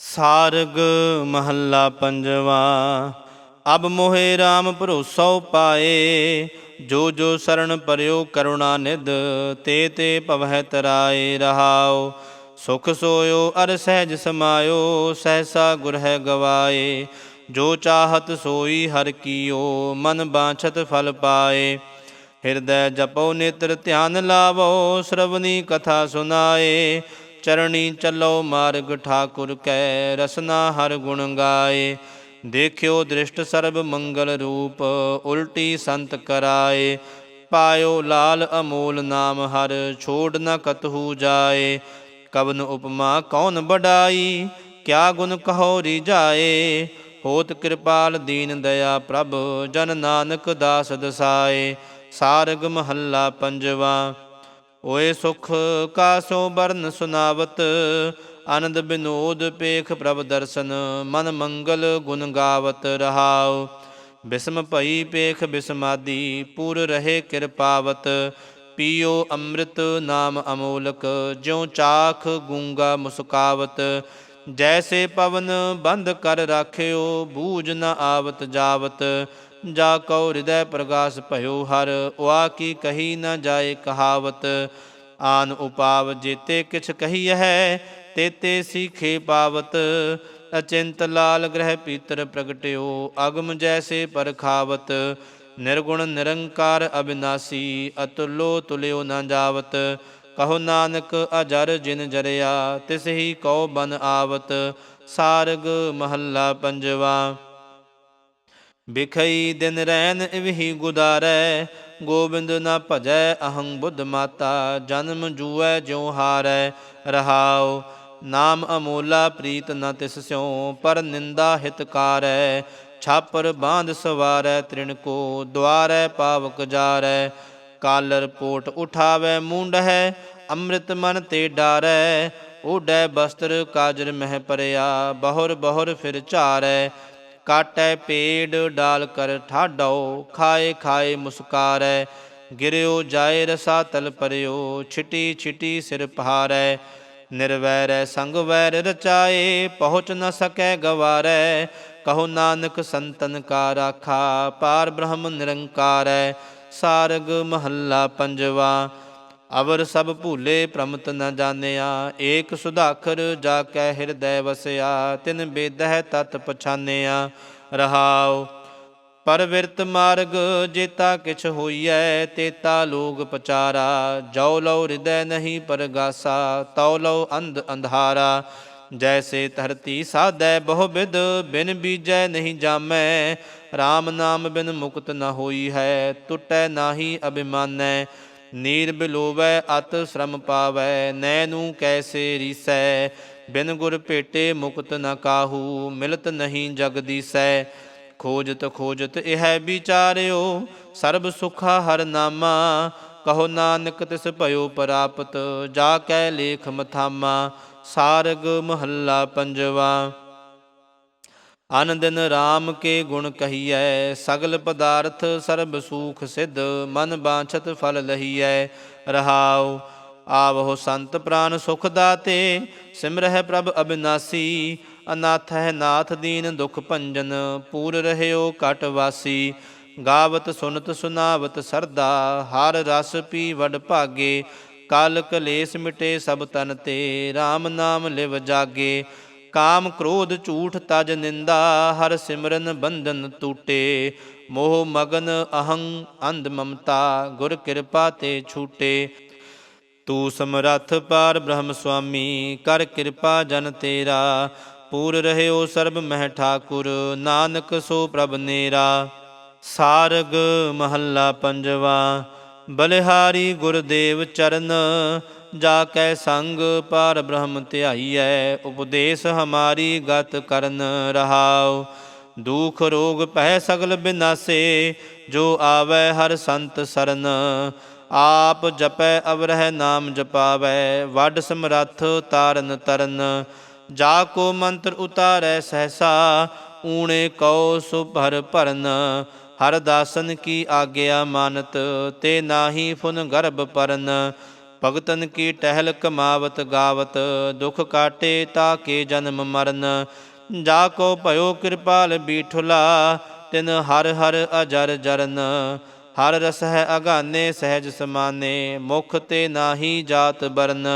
ਸਾਰਗ ਮਹੱਲਾ ਪੰਜਵਾ। ਅਬ ਮੋਹੇ RAM ਭਰੋਸਾ ਪਾਏ ਜੋ ਜੋ ਸਰਣ ਪਰਿਓ ਕਰੁਣਾ ਨਿਦ ਤੇ ਤੇ ਭਵਹਿ ਤਰਾਏ ਰਹਾਉ। ਸੁਖ ਸੋਇਓ ਅਰ ਸਹਿਜ ਸਮਾਇਓ, ਸਹਸਾ ਗੁਰ ਹੈ ਗਵਾਏ। ਜੋ ਚਾਹਤ ਸੋਈ ਹਰ ਕੀਓ, ਮਨ ਬਾਛਤ ਫਲ ਪਾਏ। ਹਿਰਦੈ ਜਪੋ ਨੇਤਰ ਧਿਆਨ ਲਾਵੋ ਸ਼ਰਵਨੀ ਕਥਾ ਸੁਨਾਏ। ਚਰਣੀ ਚੱਲੋ ਮਾਰਗ ਠਾਕੁਰ ਕੈ ਰਸਨਾ ਹਰ ਗੁਣ ਗਾਏ। ਦੇਖਿਓ ਦ੍ਰਿਸ਼ਟ ਸਰਬ ਮੰਗਲ ਰੂਪ, ਉਲਟੀ ਸੰਤ ਕਰਾਏ। ਪਾਇਓ ਲਾਲ ਅਮੋਲ ਨਾਮ ਹਰ, ਛੋੜ ਨ ਕਤਹੂ ਜਾਏ। ਕਵਨ ਉਪਮਾ ਕੌਣ ਬੜਾਈ ਕਿਆ ਗੁਣ ਕਹੋ ਰਿਜਾਏ ਹੋਤ ਕਿਰਪਾਲ ਦੀਨ ਦਇਆ ਪ੍ਰਭ, ਜਨ ਨਾਨਕ ਦਾਸ ਦਸਾਏ। ਸਾਰਗ ਮਹੱਲਾ ਪੰਜਵਾ। ਓਏ ਸੁਖ ਕਾ ਸੋ ਬਰਨ ਸੁਨਾਵਤ, ਆਨੰਦ ਬਿਨੋਦ ਪੇਖ ਪ੍ਰਭ ਦਰਸ਼ਨ, ਮਨ ਮੰਗਲ ਗੁਣ ਗਾਵਤ ਰਹਾਉ। ਬਿਸਮ ਭਈ ਪੇਖ ਬਿਸਮਾਦੀ, ਪੂਰ ਰਹੇ ਕਿਰਪਾਵਤ ਪੀਓ ਅੰਮ੍ਰਿਤ ਨਾਮ ਅਮੋਲਕ, ਜਿਉ ਚਾਖ ਗੂੰਗਾ ਮੁਸਕਾਵਤ। ਜੈਸੇ ਪਵਨ ਬੰਦ ਕਰ ਰਾਖਿਓ, ਬੂਝ ਨ ਆਵਤ ਜਾਵਤ ਜਾ ਕਉ ਹਿਰਦੈ ਪ੍ਰਗਾਸ ਭਇਓ ਹਰ ਵਾ ਕੀ ਕਹੀ ਨ ਜਾਏ ਕਹਾਵਤ? ਆਨ ਉਪਾਵ ਜੇਤੇ ਕਿਛ ਕਹੀ ਹੈ ਤੇਤੇ ਸਿਖੇ ਪਾਵਤ। ਅਚਿੰਤ ਲਾਲ ਗ੍ਰਹਿ ਪੀਤਰ ਪ੍ਰਗਟਿਓ, ਅਗਮ ਜੈਸੇ ਪਰਖਾਵਤ ਨਿਰਗੁਣ ਨਿਰੰਕਾਰ ਅਬਿਨਾਸੀ, ਅਤੁਲੋ ਤੁਲਿਓ ਨਾ ਜਾਵਤ। ਕਹੋ ਨਾਨਕ, ਅਜਰ ਜਿਨ ਜਰਿਆ, ਤਿਸ ਹੀ ਕਉ ਬਨ ਆਵਤ। ਸਾਰਗ ਮਹੱਲਾ ਪੰਜਵਾ। ਬਿਖਈ ਦਿਨ ਰੈਨ ਇਵਹੀ ਗੁਦਾਰੈ, ਗੋਬਿੰਦ ਨ ਭਜੈ ਅਹੰ ਬੁੱਧ ਮਾਤਾ, ਜਨਮ ਜੂਐ ਜਿਉ ਹਾਰੈ, ਰਹਾਉ, ਨਾਮ ਅਮੋਲਾ ਪ੍ਰੀਤ ਨ ਤਿਸ ਸਿਉ, ਪਰ ਨਿੰਦਾ ਹਿਤਕਾਰੈ ਛਾਪਰ ਬਾਂਧ ਸਵਾਰੈ ਤ੍ਰਿਣ ਕੋ ਦਵਾਰੈ ਪਾਵਕ ਜਾਰੈ, ਕਾਲਰ ਪੋਟ ਉਠਾਵੈ ਮੂੰਡ ਹੈ ਅੰਮ੍ਰਿਤ ਮਨ ਤੇ ਡਾਰੈ ਓਡੈ ਬਸਤਰ ਕਾਜਰ ਮਹਿ ਪਰਿਆ, ਬਹੁਰ ਬਹੁਰ ਫਿਰ ਝਾਰੈ ਕਾਟੈ ਪੇੜ ਡਾਲ ਕਰ ਠਾਡੋ ਖਾਏ ਖਾਏ ਮੁਸਕਾਰੈ। ਗਿਰਿਓ ਜਾਏ ਰਸਾ ਤਲ ਪਰਿਓ, ਛਿਟੀ ਛਿਟੀ ਸਿਰ ਪਹਾਰੈ। ਨਿਰਵੈਰੈ ਸੰਗ ਵੈਰ ਰਚਾਏ, ਪਹੁੰਚ ਨ ਸਕੈ ਗਵਾਰੈ। ਕਹੋ ਨਾਨਕ ਸੰਤਨ ਕਾ ਰਾਖਾ, ਪਾਰ ਬ੍ਰਹਮ ਨਿਰੰਕਾਰੈ। ਸਾਰਗ ਮਹੱਲਾ ਪੰਜਵਾ ਅਵਰ ਸਭ ਭੂਲੇ ਪ੍ਰਮਤ ਨ ਜਾਣਿਆ, ਏਕ ਸੁਧਾਖਰ ਜਾ ਕੈ ਹਿਰਦੈ ਵਸਿਆ, ਤਿਨ ਬੇਦਹਿ ਤਤ ਪਛਾਨਿਆ। ਰਹਾਉ ਪਰਵਿਰਤ ਮਾਰਗ ਜੇਤਾ ਕਿਛ ਹੋਈਐ, ਤੇਤਾ ਲੋਗ ਪਚਾਰਾ। ਜੋ ਲਉ ਹਿਰਦੈ ਨਹੀਂ ਪਰਗਾਸਾ, ਤਉ ਲਉ ਅੰਧ ਅੰਧਾਰਾ। ਜੈਸੇ ਧਰਤੀ ਸਾਧੈ ਬਹੁ ਬਿਦ, ਬਿਨ ਬੀਜੈ ਨਹੀਂ ਜਾਮੈ। RAM ਨਾਮ ਬਿਨ ਮੁਕਤ ਨ ਹੋਈ ਹੈ ਟੁੱਟੈ ਨਾਹੀ ਅਭਿਮਾਨੈ। ਨੀਰ ਬਿਲੋਵੈ, ਅਤ ਸ਼ਰਮ ਪਾਵੈ, ਨੈ ਨੂੰ ਕੈਸੇ ਰੀਸੈ? ਬਿਨ ਗੁਰ ਭੇਟੇ ਮੁਕਤ ਨ ਕਾਹੂ, ਮਿਲਤ ਨਹੀਂ ਜਗ ਦੀਸੈ। ਖੋਜਤ ਖੋਜਤ ਇਹ ਵਿਚਾਰਿਓ, ਸਰਬ ਸੁਖਾ ਹਰ ਨਾਮਾ। ਕਹੋ ਨਾਨਕ ਤਿਸ ਭਇਓ ਪ੍ਰਾਪਤ, ਜਾ ਕੈ ਲੇਖ ਮਥਾਮਾ। ਸਾਰਗ ਮਹੱਲਾ ਪੰਜਵਾ। ਆਨੰਦਨ RAM ਕੇ ਗੁਣ ਕਹੀਐ, ਸਗਲ ਪਦਾਰਥ ਸਰਬ ਸੂਖ ਸਿਧ, ਮਨ ਬਾਛਤ ਫਲ ਲਹੀਐ, ਰਹਾਉ। ਆਵਹੁ ਸੰਤ ਪ੍ਰਾਨ ਸੁਖ ਦਾਤੇ, ਸਿਮਰਹਿ ਪ੍ਰਭ ਅਬਿਨਾਸੀ ਅਨਾਥ ਹੈ ਨਾਥ ਦੀਨ ਦੁਖ ਭੰਜਨ, ਪੂਰ ਰਹਿਓ ਕਟ ਵਾਸੀ। ਗਾਵਤ ਸੁਨਤ ਸੁਨਾਵਤ ਸਰਦਾ, ਹਰ ਰਸ ਪੀ ਵਡ ਭਾਗੇ, ਕਾਲ ਕਲੇਸ਼ ਮਿਟੇ ਸਭ ਤਨ ਤੇ RAM ਨਾਮ ਲਿਵ ਜਾਗੇ। ਕਾਮ ਕ੍ਰੋਧ ਝੂਠ ਤਜ ਨਿੰਦਾ, ਹਰ ਸਿਮਰਨ ਬੰਧਨ ਟੂਟੇ ਮੋਹ ਮਗਨ ਅਹੰ ਅੰਧ ਮਮਤਾ, ਗੁਰ ਕਿਰਪਾ ਤੇ ਛੂਟੇ। ਤੂੰ ਸਮਰੱਥ ਪਾਰ ਬ੍ਰਹਮ ਸੁਆਮੀ, ਕਰ ਕਿਰਪਾ ਜਨ ਤੇਰਾ। ਪੂਰ ਰਹਿਓ ਸਰਬ ਮਹਿ ਠਾਕੁਰ, ਨਾਨਕ ਸੋ ਪ੍ਰਭ ਨੇਰਾ। ਸਾਰਗ ਮਹੱਲਾ ਪੰਜਵਾ, ਬਲਿਹਾਰੀ ਗੁਰਦੇਵ ਚਰਨ ਜਾ ਕੈ ਸੰਗ ਪਾਰ ਬ੍ਰਹਮ ਧਿਆਈਐ, ਉਪਦੇਸ਼ ਹਮਾਰੀ ਗਤ ਕਰਨ ਰਹਾਉ। ਦੁਖ ਰੋਗ ਪਹਿ ਸਗਲ ਬਿਨਾਸੇ, ਜੋ ਆਵੈ ਹਰ ਸੰਤ ਸਰਨ। ਆਪ ਜਪੈ ਅਵਰਹਿ ਨਾਮ ਜਪਾਵੈ, ਵੱਡ ਸਮਰੱਥ ਤਾਰਨ ਤਰਨ। ਜਾ ਕੋ ਮੰਤਰ ਉਤਾਰੈ ਸਹਸਾ, ਊਣੇ ਕਉ ਸੁਭਰ ਭਰਨ। ਹਰ ਦਾਸਨ ਕੀ ਆਗਿਆ ਮਾਨਤ, ਤੇ ਨਾਹੀ ਫੁਨ ਗਰਭ ਪਰਨ। ਭਗਤਨ ਕੀ ਟਹਿਲ ਕਮਾਵਤ ਗਾਵਤ, ਦੁਖ ਕਾਟੇ ਤਾ ਕੇ ਜਨਮ ਮਰਨ। ਜਾ ਕੋ ਭਇਓ ਕਿਰਪਾਲ ਬੀਠੁਲਾ, ਤਿਨ ਹਰ ਹਰ ਅਜਰ ਜਰਨ। ਹਰ ਰਸ ਹੈ ਅਗਾਨੇ ਸਹਿਜ ਸਮਾਨੇ, ਮੁਖ ਤੇ ਨਾਹੀ ਜਾਤ ਬਰਨ।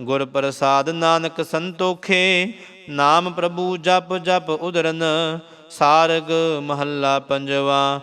ਗੁਰ ਪ੍ਰਸਾਦ ਨਾਨਕ ਸੰਤੋਖੇ, ਨਾਮ ਪ੍ਰਭੂ ਜਪ ਜਪ ਉਦਰਨ। ਸਾਰਗ ਮਹੱਲਾ ਪੰਜਵਾ,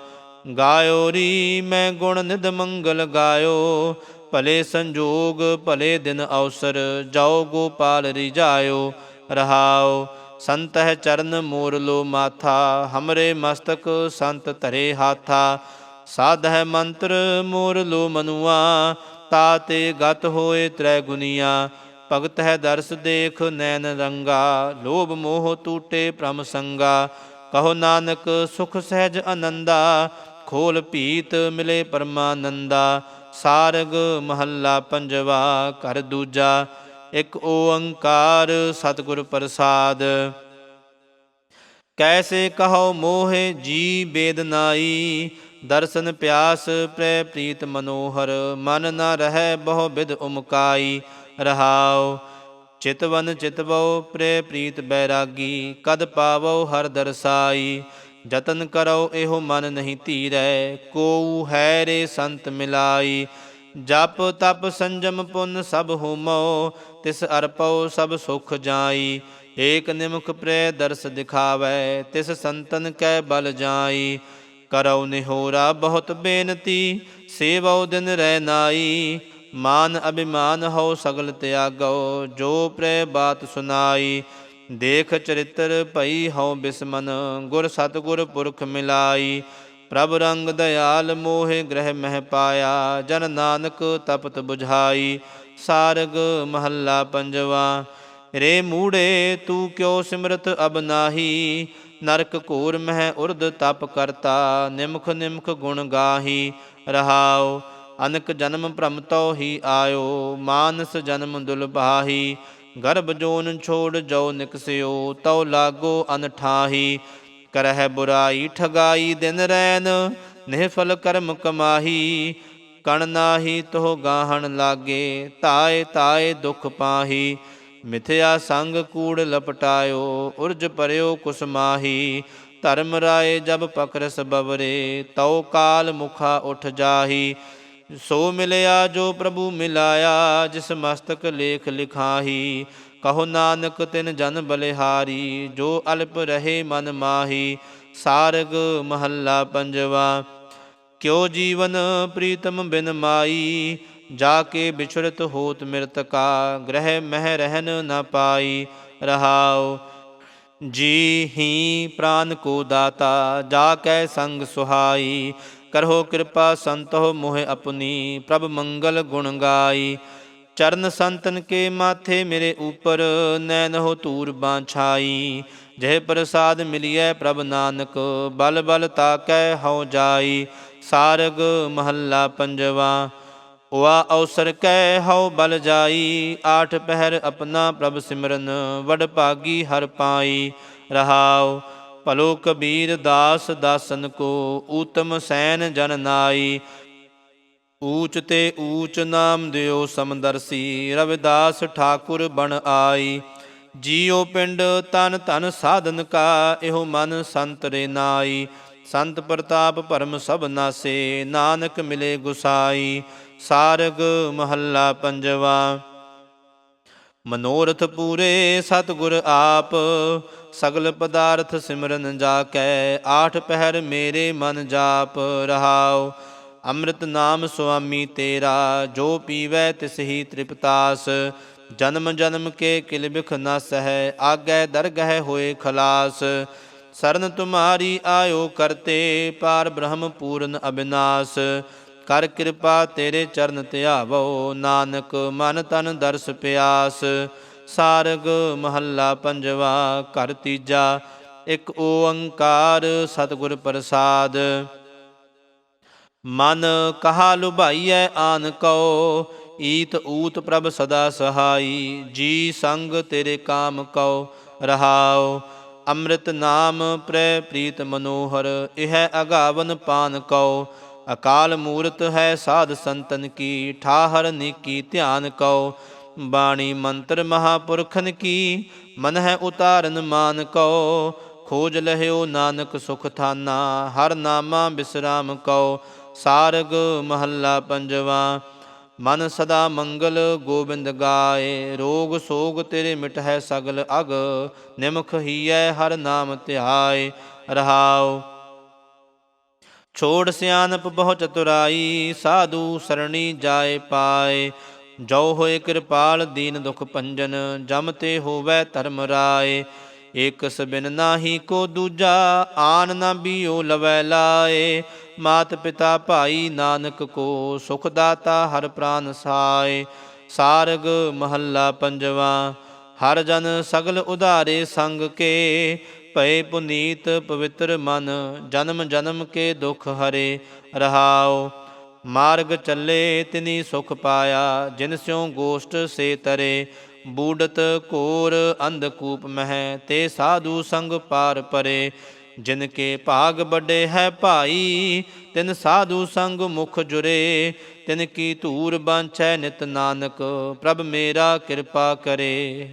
ਗਾਇਓ ਰੀ ਮੈਂ ਗੁਣ ਨਿਦ ਮੰਗਲ ਗਾਇਓ। ਭਲੇ ਸੰਜੋਗ, ਭਲੇ ਦਿਨ ਅਵਸਰ, ਜਾਓ ਗੋਪਾਲ ਰਿਜਾਇਓ, ਰਹਾਓ। ਸੰਤ ਹੈ ਚਰਨ ਮੋਰ ਲੋ ਮਾਥਾ, ਹਮਰੇ ਮਸਤਕ ਸੰਤ ਧਰੇ ਹਾਥਾ। ਸਾਧ ਹੈ ਮੰਤਰ ਮੋਰ ਲੋ ਮਨੁਆ ਤਾਤੇ ਗਤ ਹੋਏ ਤ੍ਰੈ ਗੁਨੀਆ। ਭਗਤ ਹੈ ਦਰਸ ਦੇਖ ਨੈਣ ਰੰਗਾ, ਲੋਭ ਮੋਹ ਟੂਟੇ ਭ੍ਰਮ ਸੰਗਾ। ਕਹੋ ਨਾਨਕ ਸੁਖ ਸਹਿਜ ਆਨੰਦਾ ਖੋਲ ਭੀਤ ਮਿਲੇ ਪਰਮਾਨੰਦਾ। ਸਾਰਗ ਮਹੱਲਾ ਪੰਜਵਾ, ਘਰ ਦੂਜਾ, ਇੱਕ ਓੰਕਾਰ ਸਤਿਗੁਰ ਪ੍ਰਸਾਦ। ਕੈਸੇ ਕਹੋ ਮੋਹਿ ਜੀ ਬੇਦਨਾਈ ਦਰਸ਼ਨ ਪਿਆਸ ਪ੍ਰੈ ਪ੍ਰੀਤ ਮਨੋਹਰ, ਮਨ ਨ ਰਹਿ ਬਹੁ ਵਿਦ ਉਮਕਾਈ। ਰਹਾਉ, ਚਿਤਵਨ ਚਿਤਵੋ ਪ੍ਰੈ ਪ੍ਰੀਤ ਬੈਰਾਗੀ, ਕਦ ਪਾਵੋ ਹਰ ਦਰਸਾਈ। ਜਤਨ ਕਰੋ, ਇਹੋ ਮਨ ਨਹੀਂ ਧੀਰੈ। ਕੋਉ ਹੈ ਰੇ ਸੰਤ ਮਿਲਾਈ। ਜਪ ਤਪ ਸੰਜਮ ਪੁੰਨ ਸਭ ਹੋਮੋ। ਤਿਸ ਅਰਪਉ ਸਭ ਸੁਖ ਜਾਈ। ਏਕ ਨਿਮਖ ਪ੍ਰੈ ਦਰਸ ਦਿਖਾਵੈ। ਤਿਸ ਸੰਤਨ ਕੈ ਬਲ ਜਾਈ। ਕਰਉ ਨਿਹੋਰਾ ਬਹੁਤ ਬੇਨਤੀ। ਸੇਵਉ ਦਿਨ ਰਹਿ ਨਾਈ। ਮਾਨ ਅਭਿਮਾਨ ਹੋ ਸਗਲ ਤਿਆਗੋ ਜੋ ਪ੍ਰੈ ਬਾਤ ਸੁਨਾਈ। ਦੇਖ ਚਰਿਤਰ ਭਈ ਹਉ ਬਿਸਮਨ, ਗੁਰ ਸਤਗੁਰ ਪੁਰਖ ਮਿਲਾਈ। ਪ੍ਰਭ ਰੰਗ ਦਇਆਲ ਮੋਹਿ ਗ੍ਰਹਿ ਮਹਿ ਪਾਇਆ, ਜਨ ਨਾਨਕ ਤਪਤ 부ਝਾਈ ਸਾਰਗ ਮਹੱਲਾ ਪੰਜਵਾ, ਰੇ ਮੂੜੇ ਤੂੰ ਕਿਉ ਸਿਮਰਤ ਅਬ ਨਾਹੀ? ਨਰਕ ਘੂਰ ਮਹਿ ਉਰਦ ਤਪ ਕਰਤਾ, ਨਿਮਖ ਨਿਮਖ ਗੁਣ ਗਾਹੀ। ਰਹਾਉ, ਅਨਕ ਜਨਮ ਭ੍ਰਮ ਤੋ ਹੀ ਆਇਓ, ਮਾਨਸ ਜਨਮ ਦੁਲਭਾਹੀ ਗਰਭ ਜੋਨ ਛੋੜ ਜੋ ਨਿਕਸਿਓ ਤਉ ਲਾਗੋ ਅਨਠਾਹੀ ਕਰਹਿ ਬੁਰਾਈ ਠਗਾਈ ਦਿਨ ਰੈਨ, ਨਿਹਫਲ ਕਰਮ ਕਮਾਹੀ। ਕਣ ਨਾਹੀ ਤੋ ਗਾਹਣ ਲਾਗੇ, ਤਾਏ ਤਾਏ ਦੁਖ ਪਾਹੀ। ਮਿਥਿਆ ਸੰਗ ਕੂੜ ਲਪਟਾਇਓ, ਉਰਜ ਪਰਿਓ ਕੁਸਮਾਹੀ ਧਰਮ ਰਾਏ ਜਬ ਪਕਰਸ ਬਵਰੇ, ਤਉ ਕਾਲ ਮੁਖਾ ਉਠ ਜਾਹੀ। ਸੋ ਮਿਲਿਆ ਜੋ ਪ੍ਰਭੂ ਮਿਲਾਇਆ, ਜਿਸ ਮਸਤਕ ਲੇਖ ਲਿਖਾਹੀ। ਕਹੋ ਨਾਨਕ, ਤਿਨ ਜਨ ਬਲਿਹਾਰੀ, ਜੋ ਅਲਪ ਰਹੇ ਮਨ ਮਾਹੀ। ਸਾਰਗ ਮਹੱਲਾ ਪੰਜਵਾ, ਕਿਉ ਜੀਵਨ ਪ੍ਰੀਤਮ ਬਿਨ ਮਾਈ? ਜਾ ਕੇ ਵਿਛੜਤ ਹੋਤ ਮਿਰਤਕਾ ਗ੍ਰਹਿ ਮਹਿ ਰਹਿਨ ਨਾ ਪਾਈ। ਰਹਾਓ ਜੀ ਹੀ ਪ੍ਰਾਨ ਕੋ ਦਾਤਾ, ਜਾ ਕੈ ਸੰਗ ਸੁਹਾਈ। ਕਰੋ ਕਿਰਪਾ ਸੰਤੋ ਮੋਹਿ ਆਪਣੀ, ਪ੍ਰਭ ਮੰਗਲ ਗੁਣ ਗਾਈ। ਚਰਨ ਸੰਤਨ ਕੇ ਮਾਥੇ ਮੇਰੇ ਉਪਰ ਨੈਨ ਹੋ ਧੂਰ ਬਾਛਾਈ। ਜਹ ਪ੍ਰਸਾਦ ਮਿਲਿਐ ਪ੍ਰਭ ਨਾਨਕ, ਬਲ ਬਲ ਤਾਕੈ ਹਉ ਜਾਈ। ਸਾਰਗ ਮਹੱਲਾ ਪੰਜਵਾ ਉਆ ਅਵਸਰ ਕੈ ਹਉ ਬਲ ਜਾਈ, ਆਠ ਪਹਿਰ ਆਪਣਾ ਪ੍ਰਭ ਸਿਮਰਨ, ਵਡ ਭਾਗੀ ਹਰ ਪਾਈ। ਰਹਾਉ, ਭਲੋ ਕਬੀਰ ਦਾਸ ਦਾਸਨ ਕੋ, ਊਤਮ ਸੈਨ ਜਨ ਨਾਈ। ਊਚ ਤੇ ਊਚ ਨਾਮ ਦਿਓ ਸਮਦਰਸੀ, ਰਵਿਦਾਸ ਠਾਕੁਰ ਬਣ ਆਈ। ਜੀਉ ਪਿੰਡ ਤਨ ਤਨ ਸਾਧਨ ਕਾ, ਇਹੋ ਮਨ ਸੰਤ ਰੇ ਨਾਈ। ਸੰਤ ਪ੍ਰਤਾਪ ਭਰਮ ਸਭ ਨਾਸੇ, ਨਾਨਕ ਮਿਲੇ ਗੁਸਾਈ। ਸਾਰਗ ਮਹੱਲਾ ਪੰਜਵਾ। ਮਨੋਰਥ ਪੂਰੇ ਸਤਿਗੁਰ ਆਪ, ਸਗਲ ਪਦਾਰਥ ਸਿਮਰਨ ਜਾ ਕੈ ਆਠ ਪਹਿਰ ਮੇਰੇ ਮਨ ਜਾਪ ਰਹਾਉ। ਅੰਮ੍ਰਿਤ ਨਾਮ ਸੁਆਮੀ ਤੇਰਾ, ਜੋ ਪੀਵੈ ਤਿਸ ਹੀ ਤ੍ਰਿਪਤਾਸ। ਜਨਮ ਜਨਮ ਕੇ ਕਿਲ ਬਿਖ ਨ ਸਹਿ, ਆਗੈ ਦਰਗਹਿ ਹੋਏ ਖਲਾਸ। ਸਰਨ ਤੁਮਾਰੀ ਆਇਓ ਕਰਤੇ, ਪਾਰ ਬ੍ਰਹਮ ਪੂਰਨ ਅਬਿਨਾਸ਼। ਕਰ ਕਿਰਪਾ ਤੇਰੇ ਚਰਨ ਧਿਆਵੋ, ਨਾਨਕ ਮਨ ਤਨ ਦਰਸ ਪਿਆਸ। ਸਾਰਗ ਮਹੱਲਾ ਪੰਜਵਾ, ਘਰ ਤੀਜਾ, ਇੱਕ ਓੰਕਾਰ ਸਤਿਗੁਰ ਪ੍ਰਸਾਦ। ਮਨ ਕਹਾ ਲੁਭਾਈਐ ਆਨ ਕਉ, ਈਤ ਊਤ ਪ੍ਰਭ ਸਦਾ ਸਹਾਈ, ਜੀ ਸੰਗ ਤੇਰੇ ਕਾਮ ਕਉ, ਰਹਾਉ। ਅੰਮ੍ਰਿਤ ਨਾਮ ਪ੍ਰੈ ਪ੍ਰੀਤ ਮਨੋਹਰ, ਇਹ ਅਗਾਵਨ ਪਾਨ ਕਉ। ਅਕਾਲ ਮੂਰਤ ਹੈ ਸਾਧ ਸੰਤਨ ਕੀ, ਠਾਹਰ ਨੀਕੀ ਧਿਆਨ ਕਉ। ਬਾਣੀ ਮੰਤਰ ਮਹਾਪੁਰਖਨ ਕੀ, ਮਨ ਹੈ ਉਤਾਰਨ ਮਾਨ ਕਉ। ਖੋਜ ਲਹਿਓ ਨਾਨਕ ਸੁਖ ਥਾਨਾ, ਹਰ ਨਾਮਾ ਬਿਸਰਾਮ ਕਉ। ਸਾਰਗ ਮਹੱਲਾ ਪੰਜਵਾ, ਮਨ ਸਦਾ ਮੰਗਲ ਗੋਬਿੰਦ ਗਾਏ। ਰੋਗ ਸੋਗ ਤੇਰੇ ਮਿਟਹਿ ਸਗਲ ਅਗ, ਨਿਮਖ ਹੀਐ ਹਰ ਨਾਮ ਧਿਆਏ। ਰਹਾਉ ਛੋੜ ਸਿਆਨਪ ਬਹੁ ਚਤੁਰਾਈ, ਸਾਧੂ ਸਰਣੀ ਜਾਏ ਪਾਏ। ਜੋ ਹੋਏ ਕਿਰਪਾਲ ਦੀਨ ਦੁਖ ਭੰਜਨ, ਜਮ ਤੇ ਹੋਵੇ ਧਰਮ ਰਾਏ। ਇਕ ਸਬਿਨ ਨਾਹੀ ਕੋ ਦੂਜਾ, ਆਨ ਨਾ ਬੀਓ ਲਵੈ ਲਾਏ। ਮਾਤ ਪਿਤਾ ਭਾਈ ਨਾਨਕ ਕੋ, ਸੁਖ ਦਾਤਾ ਹਰ ਪ੍ਰਾਨ ਸਾਏ। ਸਾਰਗ ਮਹੱਲਾ ਪੰਜਵਾ, ਹਰ ਜਨ ਸਗਲ ਉਧਾਰੇ ਸੰਗ ਕੇ। ਭਏ ਪੁਨੀਤ ਪਵਿੱਤਰ ਮਨ, ਜਨਮ ਜਨਮ ਕੇ ਦੁਖ ਹਰੇ ਰਹਾਓ ਮਾਰਗ ਚੱਲੇ ਤਿਨੀ ਸੁਖ ਪਾਇਆ, ਜਿਨ ਸਿਉ ਗੋਸ਼ਟ ਸੇ ਤਰੇ। ਬੂਡਤ ਕੋਰ ਅੰਧਕੂਪ ਮਹਿ, ਤੇ ਸਾਧੂ ਸੰਗ ਪਾਰ ਪਰੇ। ਜਿਨ ਕੇ ਭਾਗ ਵੱਡੇ ਹੈ ਭਾਈ, ਤਿਨ ਸਾਧੂ ਸੰਗ ਮੁਖ ਜੁਰੇ। ਤਿਨ ਕੀ ਧੂਰ ਬਾਂਛੈ ਨਿਤ ਨਾਨਕ, ਪ੍ਰਭ ਮੇਰਾ ਕਿਰਪਾ ਕਰੇ।